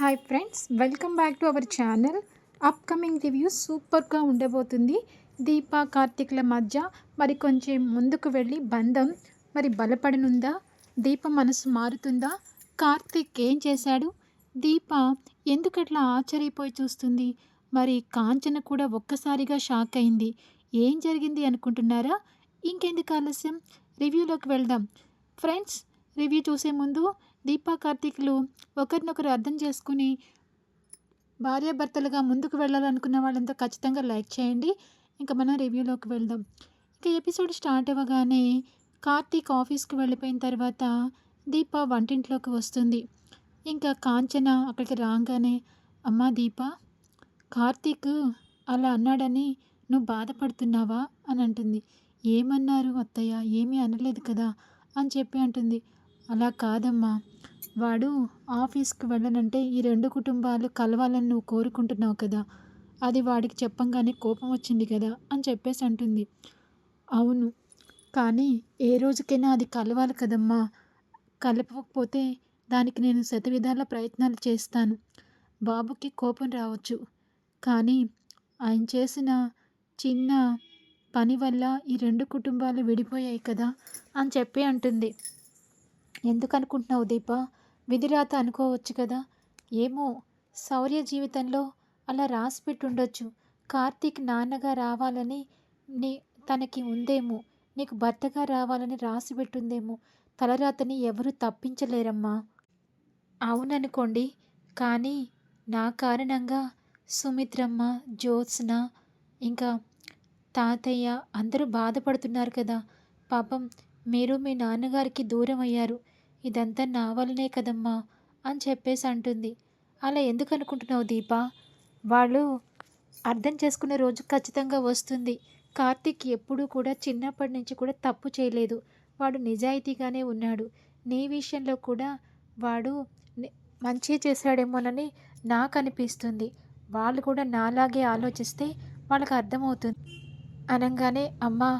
Hi friends welcome back to our channel upcoming review సూపర్గా ఉండబోతుంది. దీప కార్తీక్ల మధ్య మరి కొంచెం ముందుకు వెళ్ళి బంధం మరి బలపడనుందా? దీప మనసు మారుతుందా? కార్తీక్ ఏం చేశాడు? దీప ఎందుకట్లా ఆశ్చర్యపోయి చూస్తుంది? మరి కాంచన కూడా ఒక్కసారిగా షాక్ అయింది. ఏం జరిగింది అనుకుంటున్నారా? ఇంకెందుకు ఆలస్యం? రివ్యూలోకి వెళ్దాం. ఫ్రెండ్స్ రివ్యూ చూసే ముందు దీపా కార్తీకులు ఒకరినొకరు అర్థం చేసుకుని భార్యాభర్తలుగా ముందుకు వెళ్ళాలనుకున్న వాళ్ళంతా ఖచ్చితంగా లైక్ చేయండి. ఇంకా మనం రివ్యూలోకి వెళ్దాం. ఇంకా ఎపిసోడ్ స్టార్ట్ అవ్వగానే కార్తీక్ ఆఫీస్కి వెళ్ళిపోయిన తర్వాత దీప వంటింట్లోకి వస్తుంది. ఇంకా కాంచన అక్కడికి రాగానే అమ్మా దీప కార్తీక్ అలా అన్నాడని నువ్వు బాధపడుతున్నావా? అని అంటుంది. ఏమన్నారు అత్తయ్య? ఏమీ అనలేదు కదా? అని చెప్పి అంటుంది. అలా కాదమ్మా. వాడు ఆఫీస్కి వెళ్ళనంటే ఈ రెండు కుటుంబాలు కలవాలని నువ్వు కోరుకుంటున్నావు కదా. అది వాడికి చెప్పంగానే కోపం వచ్చింది కదా అని చెప్పేసి అంటుంది. అవును. కానీ ఏ రోజుకైనా అది కలవాలి కదమ్మా. కలపకపోతే దానికి నేను శతవిధాల ప్రయత్నాలు చేస్తాను. బాబుకి కోపం రావచ్చు. కానీ ఆయన చేసిన చిన్న పని వల్ల ఈ రెండు కుటుంబాలు విడిపోయాయి కదా అని చెప్పి అంటుంది. ఎందుకు అనుకుంటున్నావు దీప? విధిరాత అనుకోవచ్చు కదా. ఏమో శౌర్య జీవితంలో అలా రాసి పెట్టుండొచ్చు కార్తీక్ నాన్నగా రావాలని నీ తనకి ఉందేమో. నీకు భర్తగా రావాలని రాసి పెట్టుందేమో తలరాతని ఎవరు తప్పించలేరమ్మా. అవుననుకోండి కానీ నా కారణంగా సుమిత్రమ్మ జ్యోత్స్న ఇంకా తాతయ్య అందరూ బాధపడుతున్నారు కదా. పాపం మీరు మీ నాన్నగారికి దూరం అయ్యారు ఇదంతా నా వల్లనే కదమ్మా అని చెప్పేసి అంటుంది. అలా ఎందుకు అనుకుంటున్నావు దీప? వాళ్ళు అర్థం చేసుకునే రోజు ఖచ్చితంగా వస్తుంది. కార్తీక్ ఎప్పుడూ కూడా చిన్నప్పటి నుంచి కూడా తప్పు చేయలేదు. వాడు నిజాయితీగానే ఉన్నాడు. నీ విషయంలో కూడా వాడు మంచి చేశాడేమోనని నాకు అనిపిస్తుంది వాళ్ళు కూడా నాలాగే ఆలోచిస్తే వాళ్ళకి అర్థమవుతుంది. అనగానే అమ్మా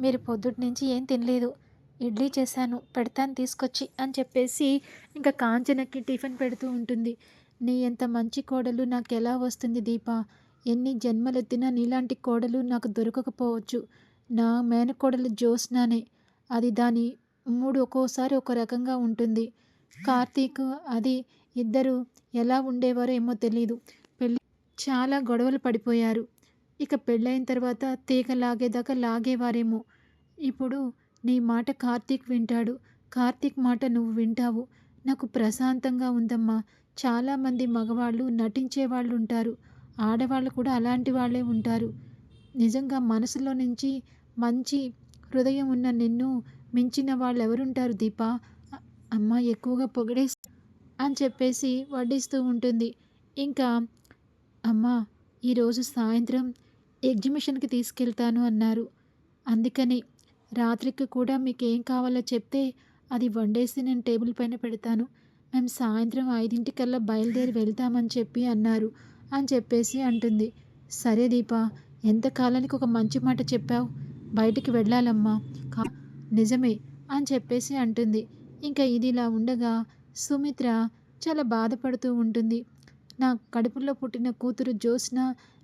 మీరు పొద్దుటి నుంచి ఏం తినలేదు. ఇడ్లీ చేశాను పెడతాను తీసుకొచ్చి అని చెప్పేసి ఇంకా కాంచనకి టిఫిన్ పెడుతూ ఉంటుంది. నీ ఎంత మంచి కోడలు నాకు ఎలా వస్తుంది దీప? ఎన్ని జన్మలెత్తినా నీలాంటి కోడలు నాకు దొరకకపోవచ్చు. నా మేనకోడలు జ్యోత్స్నానే. అది దాని మూడు ఒక్కోసారి ఒక రకంగా ఉంటుంది. కార్తీక్ అది ఇద్దరు ఎలా ఉండేవారో ఏమో తెలియదు పెళ్ళి చాలా గొడవలు పడిపోయారు. ఇక పెళ్ళైన తర్వాత తీగ లాగేదాకా లాగేవారేమో. ఇప్పుడు నీ మాట కార్తీక్ వింటాడు. కార్తీక్ మాట నువ్వు వింటావు. నాకు ప్రశాంతంగా ఉందమ్మా. చాలామంది మగవాళ్ళు నటించే వాళ్ళు ఉంటారు ఆడవాళ్ళు కూడా అలాంటి వాళ్ళే ఉంటారు. నిజంగా మనసులో నుంచి మంచి హృదయం ఉన్న నిన్ను మించిన వాళ్ళు ఎవరుంటారు దీప? అమ్మ ఎక్కువగా పొగిడే అని చెప్పేసి వడ్డిస్తూ ఉంటుంది. ఇంకా అమ్మ ఈరోజు సాయంత్రం ఎగ్జిబిషన్కి తీసుకెళ్తాను అన్నారు. అందుకని రాత్రికి కూడా మీకు ఏం కావాలో చెప్తే అది వండేసి నేను టేబుల్ పైన పెడతాను. మేము సాయంత్రం ఐదింటికల్లా బయలుదేరి వెళ్తామని చెప్పి అన్నారు అని చెప్పేసి అంటుంది. సరే దీప ఎంతకాలానికి ఒక మంచి మాట చెప్పావు? బయటికి వెళ్ళాలమ్మా. కా నిజమే అని చెప్పేసి అంటుంది. ఇంకా ఇది ఇలా ఉండగా సుమిత్ర చాలా బాధపడుతూ ఉంటుంది. నా కడుపులో పుట్టిన కూతురు జ్యోత్స్న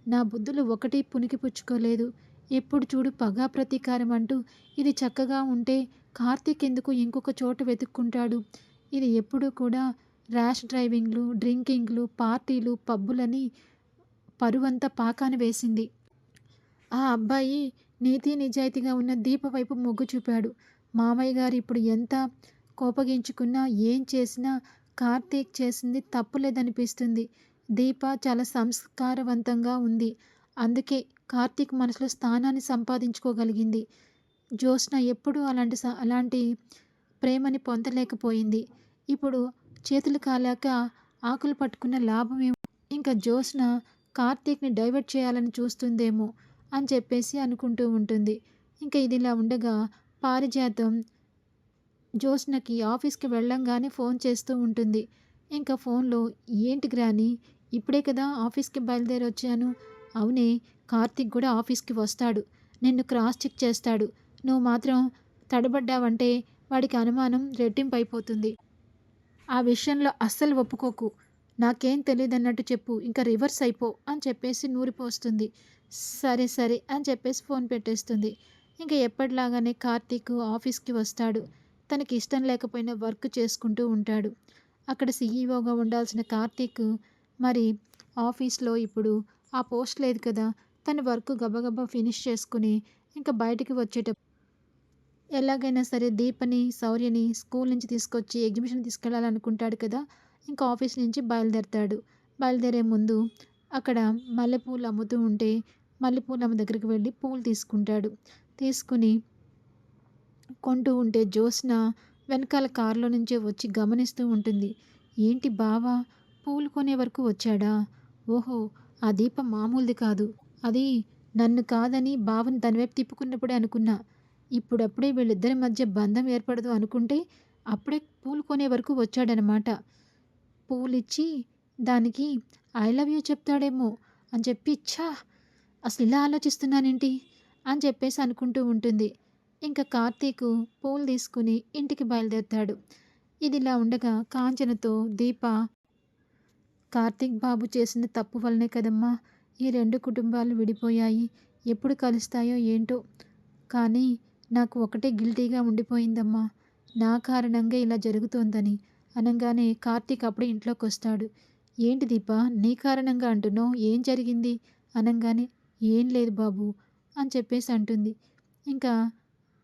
నా బుద్ధులు ఒకటి పుణికిపుచ్చుకోలేదు ఎప్పుడు చూడు పగా ప్రతీకారం అంటూ ఇది చక్కగా ఉంటే కార్తీక్ ఎందుకు ఇంకొక చోట వెతుక్కుంటాడు? ఇది ఎప్పుడూ కూడా ర్యాష్ డ్రైవింగ్లు డ్రింకింగ్లు పార్టీలు పబ్బులని పరువంతా పాకాన వేసింది. ఆ అబ్బాయి నీతి నిజాయితీగా ఉన్న దీప వైపు మొగ్గు చూపాడు. మామయ్య గారు ఇప్పుడు ఎంత కోపగించుకున్నా ఏం చేసినా కార్తీక్ చేసింది తప్పులేదనిపిస్తుంది. దీప చాలా సంస్కారవంతంగా ఉంది. అందుకే కార్తీక్ మనసులో స్థానాన్ని సంపాదించుకోగలిగింది. జ్యోత్స్న ఎప్పుడూ అలాంటి అలాంటి ప్రేమని పొందలేకపోయింది. ఇప్పుడు చేతులు కాలాక ఆకులు పట్టుకున్న లాభమేమో ఇంకా జ్యోత్స్న కార్తీక్ని డైవర్ట్ చేయాలని చూస్తుందేమో అని చెప్పేసి అనుకుంటూ ఉంటుంది. ఇంకా ఇది ఇలా ఉండగా పారిజాతం జ్యోత్స్నకి ఆఫీస్కి వెళ్ళంగానే ఫోన్ చేస్తూ ఉంటుంది. ఇంకా ఫోన్లో ఏంటి గ్రాని ఇప్పుడే కదా ఆఫీస్కి బయలుదేరి వచ్చాను అవునే కార్తీక్ కూడా ఆఫీస్కి వస్తాడు. నిన్ను క్రాస్ చెక్ చేస్తాడు. నువ్వు మాత్రం తడబడ్డావంటే వాడికి అనుమానం రెట్టింపైపోతుంది. అయిపోతుంది ఆ విషయంలో అస్సలు ఒప్పుకోకు. నాకేం తెలియదన్నట్టు చెప్పు ఇంకా రివర్స్ అయిపో అని చెప్పేసి నూరిపోస్తుంది. సరే సరే అని చెప్పేసి ఫోన్ పెట్టేస్తుంది. ఇంకా ఎప్పటిలాగానే కార్తీక్ ఆఫీస్కి వస్తాడు. తనకి ఇష్టం లేకపోయినా వర్క్ చేసుకుంటూ ఉంటాడు. అక్కడ సీఈఓగా ఉండాల్సిన కార్తీక్ మరి ఆఫీస్లో ఇప్పుడు ఆ పోస్ట్ లేదు కదా. తన వర్క్ గబగబా ఫినిష్ చేసుకుని ఇంకా బయటికి వచ్చేటప్పుడు ఎలాగైనా సరే దీపని శౌర్యని స్కూల్ నుంచి తీసుకొచ్చి ఎగ్జిబిషన్ తీసుకెళ్ళాలనుకుంటాడు కదా. ఇంకా ఆఫీస్ నుంచి బయలుదేరతాడు. బయలుదేరే ముందు అక్కడ మల్లెపూలు అమ్ముతూ ఉంటే మల్లెపూలు అమ్మ దగ్గరికి వెళ్ళి పూలు తీసుకుంటాడు. తీసుకుని కొంటూ ఉంటే జ్యోత్స్న వెనకాల కారులో నుంచే వచ్చి గమనిస్తూ ఉంటుంది. ఏంటి బావా? పూలు కొనే వరకు వచ్చాడా? ఓహో ఆ దీపం మామూలుది కాదు. అది నన్ను కాదని భావన తన వైపు తిప్పుకున్నప్పుడే అనుకున్నా. ఇప్పుడప్పుడే వీళ్ళిద్దరి మధ్య బంధం ఏర్పడదు అనుకుంటే అప్పుడే పూలు కొనే వరకు వచ్చాడనమాట పూలిచ్చి దానికి ఐ లవ్ యూ చెప్తాడేమో అని చెప్పి ఛా అసలు ఇలా ఆలోచిస్తున్నానేంటి? అని చెప్పేసి అనుకుంటూ ఉంటుంది. ఇంకా కార్తీక్ పూలు తీసుకుని ఇంటికి బయలుదేరుతాడు. ఇది ఇలా ఉండగా కాంచనతో దీప కార్తీక్ బాబు చేసిన తప్పు వల్లనే కదమ్మా ఈ రెండు కుటుంబాలు విడిపోయాయి. ఎప్పుడు కలుస్తాయో ఏంటో. కానీ నాకు ఒకటే గిల్టీగా ఉండిపోయిందమ్మా. నా కారణంగా ఇలా జరుగుతోందని అనగానే కార్తీక్ అప్పుడు ఇంట్లోకి వస్తాడు ఏంటి దీప నీ కారణంగా అంటున్నావు? ఏం జరిగింది? అనగానే ఏం లేదు బాబు అని చెప్పేసి అంటుంది. ఇంకా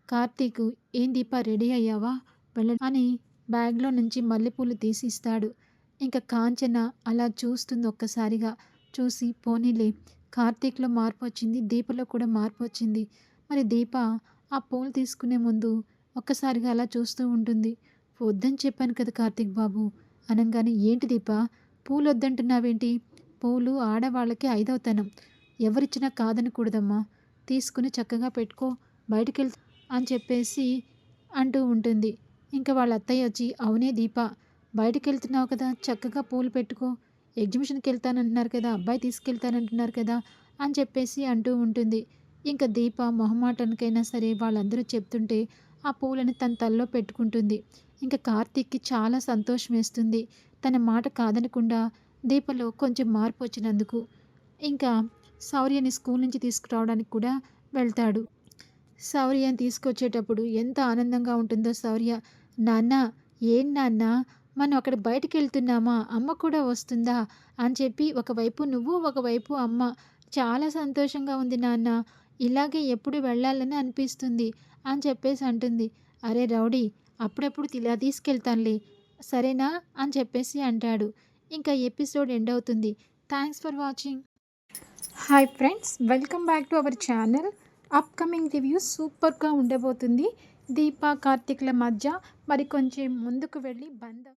కార్తీక్ ఏం దీప రెడీ అయ్యావా? వెళ్ళ అని బ్యాగ్లో నుంచి మల్లెపూలు తీసి ఇస్తాడు. ఇంకా కాంచన అలా చూస్తుంది ఒక్కసారిగా. చూసి పోనీలే కార్తీక్లో మార్పు వచ్చింది దీపలో కూడా మార్పు వచ్చింది. మరి దీప ఆ పూలు తీసుకునే ముందు ఒక్కసారిగా అలా చూస్తూ ఉంటుంది. వద్దని చెప్పాను కదా కార్తీక్ బాబు. అనగానే ఏంటి దీప? పూలు వద్దంటున్నావేంటి పూలు ఆడవాళ్ళకి ఐదవతనం. ఎవరిచ్చినా కాదనకూడదమ్మా. తీసుకుని చక్కగా పెట్టుకో బయటికి వెళ్తా అని చెప్పేసి అంటూ ఉంటుంది. ఇంకా వాళ్ళ అత్తయ్య వచ్చి అవునే దీప బయటికి వెళ్తున్నావు కదా చక్కగా పూలు పెట్టుకో. ఎగ్జిబిషన్కి వెళ్తానంటున్నారు కదా అబ్బాయి తీసుకెళ్తానంటున్నారు కదా అని చెప్పేసి అంటూ ఉంటుంది. ఇంకా దీప మొహమాటానికైనా సరే వాళ్ళందరూ చెప్తుంటే ఆ పూలని తన తల్లో పెట్టుకుంటుంది. ఇంకా కార్తీక్కి చాలా సంతోషం వేస్తుంది. తన మాట కాదనకుండా దీపలో కొంచెం మార్పు వచ్చినందుకు. ఇంకా శౌర్యని స్కూల్ నుంచి తీసుకురావడానికి కూడా వెళ్తాడు. శౌర్యని తీసుకొచ్చేటప్పుడు ఎంత ఆనందంగా ఉంటుందో శౌర్య నాన్న ఏం నాన్న? మనం అక్కడ బయటికి వెళ్తున్నామా అమ్మ కూడా వస్తుందా? అని చెప్పి ఒకవైపు నువ్వు ఒకవైపు అమ్మ. చాలా సంతోషంగా ఉంది నాన్న. ఇలాగే ఎప్పుడు వెళ్ళాలని అనిపిస్తుంది అని చెప్పేసి అంటుంది. అరే రౌడీ అప్పుడప్పుడు ఇలా తీసుకెళ్తానులే. సరేనా? అని చెప్పేసి అంటాడు. ఇంకా ఎపిసోడ్ ఎండ్ అవుతుంది. Thanks for watching. Hi friends welcome back to our channel. Upcoming review సూపర్గా ఉండబోతుంది. దీపా కార్తిక్ల మధ్య. మరి కొంచెం ముందుకు వెళ్ళి బంధం